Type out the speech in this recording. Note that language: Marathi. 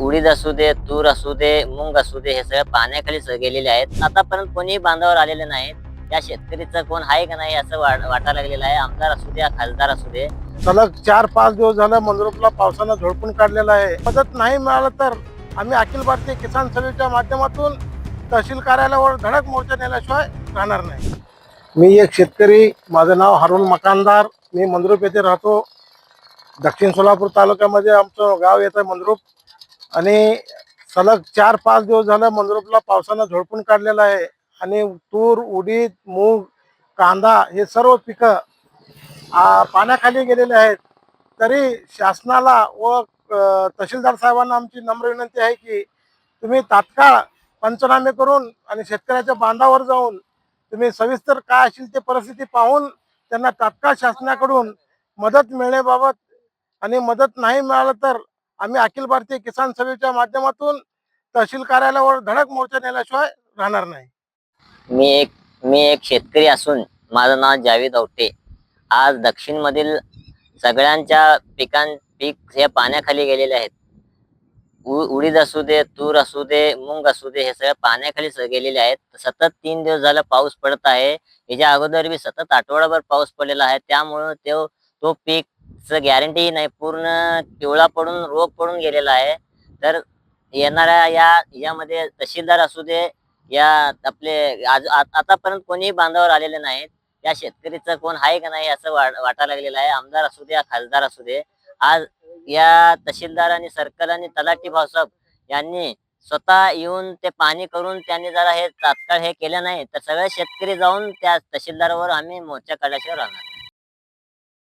उडीद असू दे तूर असू दे मूंग असू दे हे सगळं पाण्याखाली गेलेले आहेत. आतापर्यंत कोणीही बांधावर आलेले नाहीत. त्या शेतकरीचं कोण आहे का नाही असं वाट- वाटायला लागलेलं आहे. आमदार असू दे खासदार असू दे. सलग चार पाच दिवस झालं मंद्रुपला पावसानं झोडपून काढलेला आहे. मदत नाही मिळालं तर आम्ही अखिल भारतीय किसान सभेच्या माध्यमातून तहसील कार्यालयावर धडक मोर्चा नेल्याशिवाय राहणार नाही. मी एक शेतकरी माझं नाव हरुण मकानदार. मी मंद्रुप येथे राहतो. दक्षिण सोलापूर तालुक्यामध्ये आमचं गाव येतं मंद्रुप आणि सलग चार पाच दिवस झालं मंद्रुपला पावसानं झोडपून काढलेलं आहे. आणि तूर उडीद मूग कांदा हे सर्व पिकं पाण्याखाली गेलेले आहेत. तरी शासनाला व तहसीलदार साहेबांना आमची नम्र विनंती आहे की तुम्ही तात्काळ पंचनामे करून आणि शेतकऱ्याच्या बांधावर जाऊन तुम्ही सविस्तर काय असेल ते परिस्थिती पाहून त्यांना तात्काळ शासनाकडून मदत मिळण्याबाबत आणि मदत नाही मिळालं तर आम्ही अखिल भारतीय किसान सभेच्या माध्यमातून तहसील कार्यालयावर धडक मोर्चा नेल्याशिवाय राहणार नाही. मी एक मी एक शेतकरी असून माझं नाव जावेद औटे. आज दक्षिणमधील सगळ्यांच्या पिकां पीक हे पाण्याखाली गेलेले आहेत. उ- उडीद असू दे तूर असू दे मूंग असू दे हे सगळं पाण्याखाली स- गेलेले आहेत. सतत तीन दिवस झालं पाऊस पडत आहे. याच्या अगोदर बी सतत आठवडाभर पाऊस पडलेला आहे. त्यामुळं तो तो पीक गॅरंटी नाही पूर्ण पिवळा पडून रोग पडून गेलेला आहे. तर येणाऱ्या या यामध्ये तहसीलदार असू दे या आपले आज आतापर्यंत कोणीही बांधावर आलेले नाहीत. या शेतकरीचं कोण आहे का नाही असं वाट- वाटायला लागलेलं आहे. आमदार असू दे खासदार असू दे. आज या तहसीलदार आणि सर्कल आणि तलाठी भाऊसाहेब यांनी स्वतः येऊन ते पाणी करून त्यांनी जरा हे तात्काळ हे केलं नाही तर सगळे शेतकरी जाऊन त्या तहसीलदारावर आम्ही मोर्चा काढल्याशिवाय राहणार.